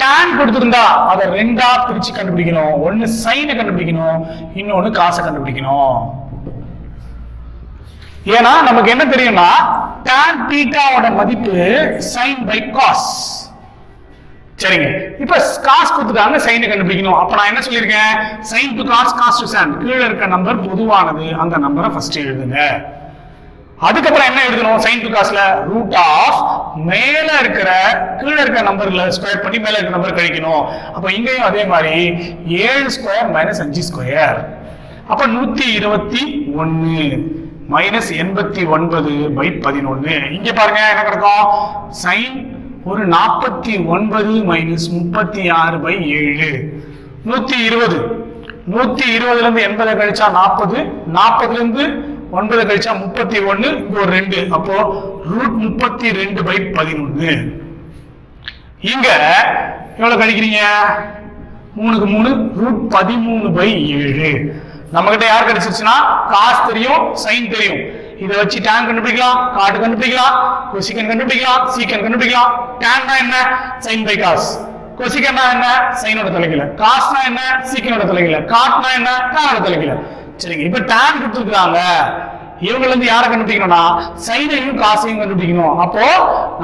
டேன் கொடுத்திருந்தா அதை ரெண்டா பிரிச்சு கண்டுபிடிக்கணும். ஒன்னு சைனை கண்டுபிடிக்கணும் இன்னொன்னு காசை கண்டுபிடிக்கணும். ஏன்னா நமக்கு என்ன தெரியும்னா டேன் தீட்டாவோட மதிப்பு சைன் பை காஸ் சரிங்க. இப்ப காசு கொடுத்துட்டாங்க சைனை கண்டுபிடிக்கணும். அப்ப நான் என்ன சொல்லியிருக்கேன்? Sine to cos cos to sine கீழே இருக்க நம்பர் பொதுவானது. அந்த நம்பரை ஃபர்ஸ்ட் எழுதுங்க. அதுக்கப்புறம் என்ன எழுதணும்? சைன் டு காஸ்ல ரூட் ஆஃப் மேல இருக்கிற கீழே இருக்கிற நம்பர்ல ஸ்கொயர் பண்ணி மேல இருக்கிற நம்பர் கழிக்கணும். அப்ப இங்கேயும் அதே மாதிரி ஏழு ஸ்கொயர் மைனஸ் அஞ்சு ஸ்கொயர் அப்ப நூத்தி இருபத்தி ஒன்னு மைனஸ் எண்பத்தி ஒன்பது பை பதினொன்னு. இங்க பாருங்க என்ன கிடைக்கும்? சைன் ஒரு நாற்பத்தி ஒன்பது மைனஸ் முப்பத்தி ஆறு பை ஏழு. நூத்தி இருபது. நூத்தி இருபதுல இருந்து எண்பதை கழிச்சா நாற்பது. நாற்பதுல இருந்து ஒன்பது கழிச்சா முப்பத்தி ஒன்னு ஒரு ரெண்டு. அப்போ ரூட் முப்பத்தி ரெண்டு பை பதினொன்னு. இங்க எவ்வளவு கழிக்கிறீங்க? மூணுக்கு மூணு ரூட் பதிமூணு பை ஏழு. நம்ம கிட்ட யார் கிடைச்சிருச்சுன்னா காஸ் தெரியும் சைன் தெரியும். இதை வச்சு டேன் கண்டுபிடிக்கலாம் காட்டு கண்டுபிடிக்கலாம் கொசிக்கன் கண்டுபிடிக்கலாம் சீக்கன் கண்டுபிடிக்கலாம். டேன்னா என்ன? சைன் பை காஸ் கொசிக்கன்னா என்ன? சைனோட தலைகளை காஸ்னா என்ன? சீக்கனோட தலைகளை காட்னா என்ன? டேனோட தலைகளை சரிங்க இப்ப டேன் கொடுத்துருக்காங்க இவங்களை இருந்து யாரை கண்டுபிடிக்கணும்னா சைனையும் காசையும் கண்டுபிடிக்கணும். அப்போ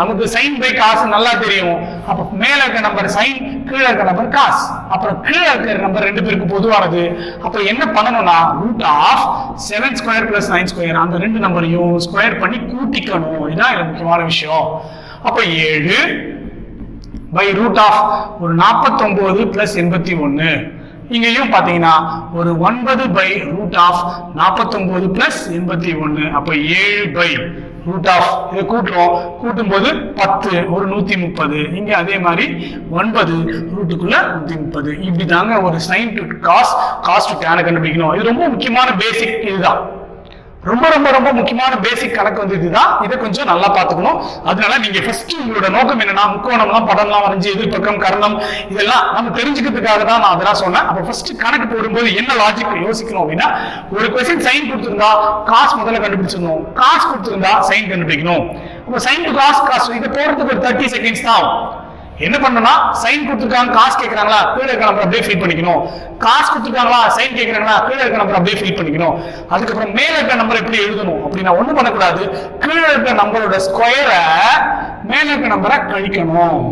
நமக்கு சைன் பை காசு நல்லா தெரியும். அப்ப மேல இருக்க நம்பர் சைன் கீழே இருக்க நம்பர் காசு. அப்புறம் கீழே இருக்கிற நம்பர் ரெண்டு பேருக்கு பொதுவானது. அப்ப என்ன பண்ணணும்னா root of seven square plus nine square அந்த ரெண்டு நம்பரையும் ஸ்கொயர் பண்ணி கூட்டிக்கணும். இதான் எனக்கு முக்கியமான விஷயம். அப்ப ஏழு பை ரூட் ஆஃப் ஒரு 49 பிளஸ் எண்பத்தி ஒன்னு இங்கேயும் பாத்தீங்கன்னா ஒரு ஒன்பது பை ரூட் ஆஃப் 49 பிளஸ் எண்பத்தி ஒன்னு அப்ப ஏழு பை ரூட் ஆஃப் இதை கூட்டுறோம். கூட்டும் போது பத்து ஒரு நூத்தி முப்பது. இங்க அதே மாதிரி ஒன்பது ரூட்டுக்குள்ள நூத்தி முப்பது. இப்படி தாங்க ஒரு சைன் டு காஸ் காஸ்ட் டேனை கண்டுபிடிக்கணும். இது ரொம்ப முக்கியமான பேசிக் இதுதான். ரொம்ப ரொம்ப ரொம்ப முக்கியமான பேசிக் கணக்கு வந்து இதுதான். இதை கொஞ்சம் நல்லா பார்த்துக்கணும். அதனால நீங்க ஃபர்ஸ்ட் உங்களோட நோக்கம் என்னன்னா முக்கோணம்லாம் படம்லாம் வரைஞ்சு எதிர்பக்கம் கரணம் இதெல்லாம் நம்ம தெரிஞ்சுக்கிறதுக்காக தான் நான் அதெல்லாம் சொன்னேன். அப்ப ஃபர்ஸ்ட் கணக்கு போடும்போது என்ன லாஜிக் யோசிக்கணும் அப்படின்னா ஒரு கொஸ்டின் சைன் கொடுத்துருந்தா காசு முதல்ல கண்டுபிடிச்சிடணும். காசு கொடுத்துருந்தா சைன் கண்டுபிடிக்கணும். இப்போ சைன் டு காசு காசு இதை போடுறதுக்கு ஒரு தேர்ட்டி செகண்ட்ஸ் தான் ஆகும். என்ன பண்ணனா சைன் கொடுத்துருக்காங்க காசு கேட்கறாங்களா கீழே இருக்க நம்பர் அப்படியே ஃபில் பண்ணிக்கணும். காசு கொடுத்துருக்காங்களா சைன் கேட்கறாங்களா கீழே இருக்க நம்பர் அப்படியே ஃபில் பண்ணிக்கணும். அதுக்கப்புறம் மேல இருக்க நம்பர் எப்படி எழுதணும்? அப்படின்னா ஒண்ணும் பண்ணக்கூடாது. கீழே இருக்க நம்பரோட ஸ்கொயரை மேல இருக்க நம்பரை கழிக்கணும்.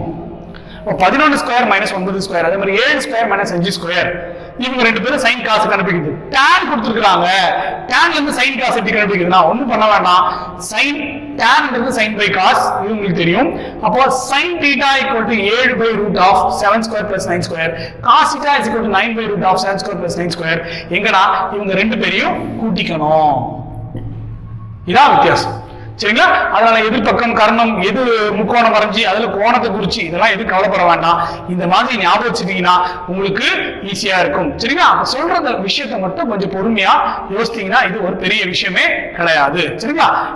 பதினொன்று ஸ்கொயர் மைனஸ் ஒன்பது ஸ்கொயர் அதே மாதிரி ஏழு ஸ்கொயர் மைனஸ் அஞ்சு ஸ்கொயர் இவங்க ரெண்டு பேரும் சைன் காசு கண்டுபிடிக்குது டேன் கொடுத்துருக்காங்க டேன்ல இருந்து சைன் காசு எப்படி கண்டுபிடிக்குதுன்னா ஒண்ணும் பண்ண வேண்டாம். சைன் டேன்ன்றது சைன் பை காஸ் இது உங்களுக்கு தெரியும். அப்போ சைன் தீட்டா ஈக்குவல் டு ஏழு by root of seven square plus nine square cos theta is equal to nine by root of seven square plus nine square எங்கடா? இவங்க ரெண்டு பேரையும் கூட்டிக்கணும். இதான் வித்தியாசம். சரிங்களா? அதனால எதிர்பக்கம் கர்ணம் எது முக்கோணம் வரைஞ்சி அதுல கோணத்தை குறிச்சு இதெல்லாம் எதுவும் கவலைப்பட வேண்டாம். இந்த மாதிரி ஞாபகம் வச்சுட்டீங்கன்னா உங்களுக்கு ஈஸியா இருக்கும். சரிங்களா? அப்ப சொல்ற விஷயத்த விஷயத்தை மட்டும் கொஞ்சம் பொறுமையா யோசித்தீங்கன்னா இது ஒரு பெரிய விஷயமே கிடையாது. சரிங்களா?